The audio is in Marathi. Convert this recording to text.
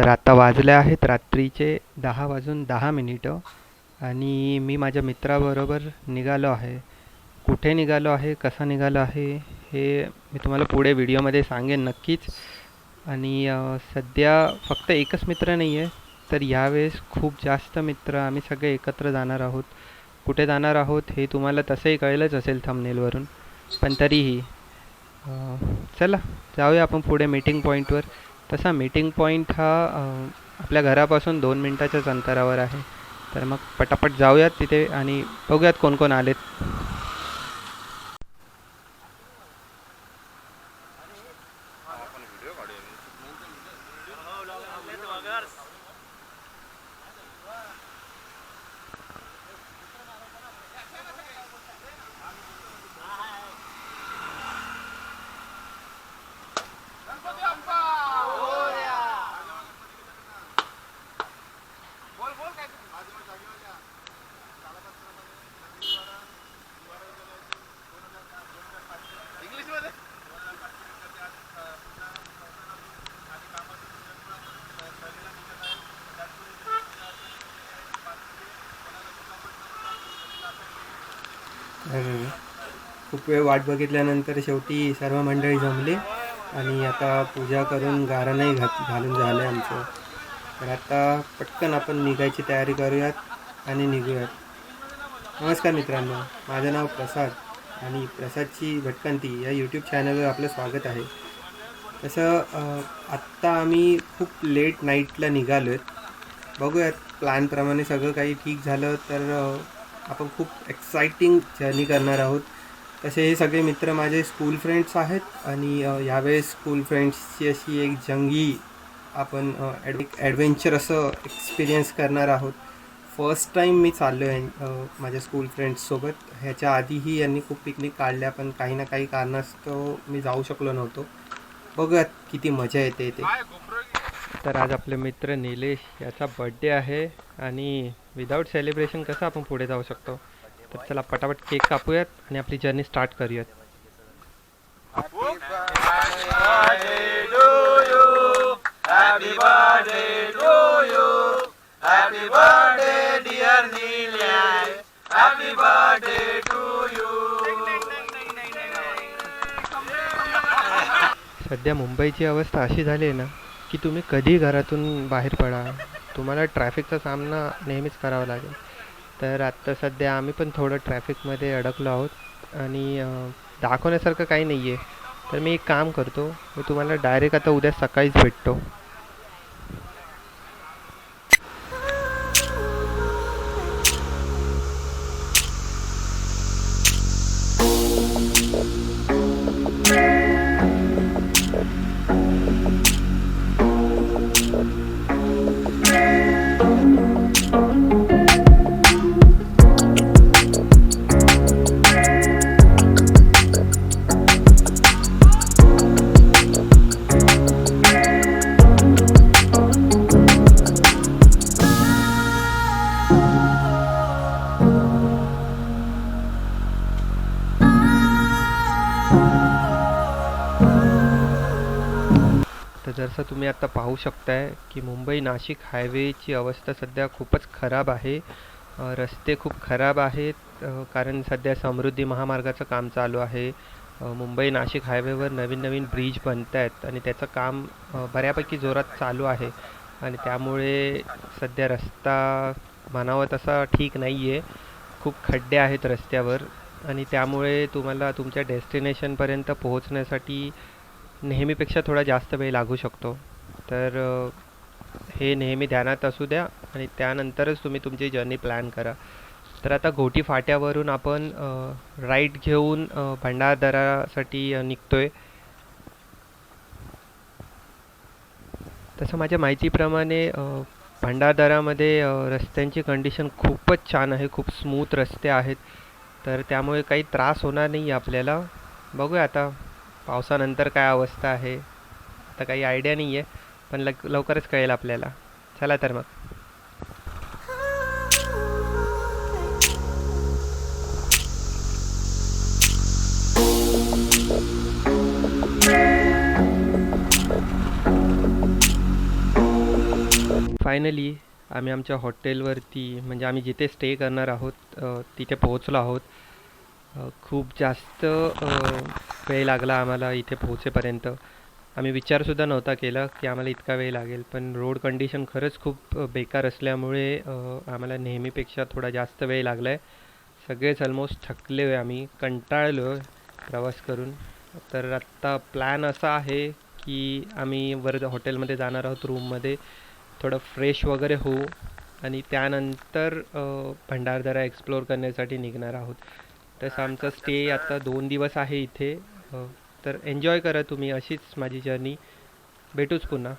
तर आता वाजले आहेत रात्रीचे दहा वाजून दहा मिनिटं. आणि मी माझ्या मित्राबरोबर निघालो आहे. कुठे निघालो आहे? कसा निघालो आहे? हे मी तुम्हाला पुढे व्हिडिओमध्ये सांगेन नक्कीच. आणि सध्या फक्त एकच मित्र नाही आहे. तर यावेळेस खूप जास्त मित्र आम्ही सगळे एकत्र जाणार आहोत. कुठे जाणार आहोत हे तुम्हाला तसंही कळलंच असेल थंबनेलवरून पण तरीही चला जाऊया आपण पुढे मीटिंग पॉईंटवर तसा मीटिंग पॉईंट हा आपल्या घरापासून दोन मिनटाच्याच अंतरावर आहे. तर मग पटापट जाऊयात तिथे आणि बघूयात कोण कोण आलेत. तर खूप वेळ वाट बघितल्यानंतर शेवटी सर्व मंडळी जमली. आणि आता पूजा करून गारणंही घात घालून झालं आमचं. तर आता पटकन आपण निघायची तयारी करूयात आणि निघूयात. नमस्कार मित्रांनो माझं नाव प्रसाद आणि प्रसादची भटकंती या यूट्यूब चॅनलवर आपलं स्वागत आहे. तसं आत्ता आम्ही खूप लेट नाईटला निघालो आहेत बघूयात प्लॅनप्रमाणे सगळं काही ठीक झालं तर आपण खूप एक्साइटिंग जर्नी करणार आहोत. तसे हे सगळे मित्र माझे स्कूल फ्रेंड्स आहेत आणि यावेळेस स्कूल फ्रेंड्सची अशी एक जंगी आपण ॲड ॲडव्हेंचर असं एक्सपिरियन्स करणार आहोत. फर्स्ट टाईम मी चाललो आहे माझ्या स्कूल फ्रेंड्ससोबत ह्याच्या आधीही यांनी खूप पिकनिक काढल्या पण काही ना काही कारणास्तव मी जाऊ शकलो नव्हतो. बघूयात किती मजा येते ते. तर आज आपले मित्र निलेश याचा बड्डे आहे आणि विदाऊट सेलिब्रेशन कसं आपण पुढे जाऊ शकतो? तर चला पटापट केक कापूयात आणि आपली जर्नी स्टार्ट करूयात. सध्या मुंबईची अवस्था अशी झाली आहे ना की तुम्ही कधी घरातून बाहेर पडा तुम्हाला ट्रॅफिकचा सामना नेहमीच करावा लागेल. तर आत्ता सध्या आम्ही पण थोडं ट्रॅफिकमध्ये अडकलो आहोत. आणि दाखवण्यासारखं काही नाही आहे तर मी एक काम करतो मी तुम्हाला डायरेक्ट आता उद्या सकाळीच भेटतो. तर जसं तुम्ही आता पाहू शकताय की मुंबई नाशिक हायवेची अवस्था सध्या खूपच खराब आहे. रस्ते खूप खराब आहेत कारण सध्या समृद्धी महामार्गाचं काम चालू आहे. मुंबई नाशिक हायवेवर नवीन नवीन ब्रिज बनत आहेत आणि त्याचं काम बऱ्यापैकी जोरात चालू आहे. आणि त्यामुळे सध्या रस्ता म्हणावा तसा ठीक नाही आहे खूप खड्डे आहेत रस्त्यावर आणि त्यामुळे तुम्हाला तुमच्या डेस्टिनेशनपर्यंत पोहोचण्यासाठी नेहमीपेक्षा थोडा जास्त वेळ लागू शकतो. तर हे नेहमी ध्यानात असू द्या आणि त्यानंतरच तुम्ही तुमची जर्नी प्लॅन करा. तर आता घोटी फाट्यावरून आपण राईट घेऊन भंडारदरासाठी निघतो निघतोय. तसं माझ्या माहितीप्रमाणे भंडारदरामध्ये रस्त्यांची कंडिशन खूपच छान आहे. खूप स्मूथ रस्ते आहेत. तर त्यामुळे काही त्रास होणार नाही आहे आपल्याला. बघूया आता. पावसानंतर काय अवस्था आहे? आता काही आयडिया नाही आहे पण लग लवकरच कळेल आपल्याला. चला तर मग. फायनली आम्ही आमच्या हॉटेलवरती म्हणजे आम्ही जिथे स्टे करणार आहोत तिथे पोहोचलो आहोत. खूप जास्त वेळ लागला आम्हाला इथे पोहोचेपर्यंत. आम्ही विचारसुद्धा नव्हता केला की आम्हाला इतका वेळ लागेल पण रोड कंडिशन खरंच खूप बेकार असल्यामुळे आम्हाला नेहमीपेक्षा थोडा जास्त वेळ लागला आहे सगळेच ऑलमोस्ट थकले आहे आम्ही कंटाळलो आहे प्रवास करून. तर आत्ता प्लॅन असा आहे की आम्ही वर हॉटेलमध्ये जाणार आहोत रूममध्ये थोडं फ्रेश वगैरे होऊ आणि त्यानंतर भंडारदरा एक्सप्लोअर करण्यासाठी निघणार आहोत. तसं आमचा स्टे आता दोन दिवस आहे इथे. हो, तर एन्जॉय करा तुम्ही अशीच माझी जर्नी भेटूच पुन्हा.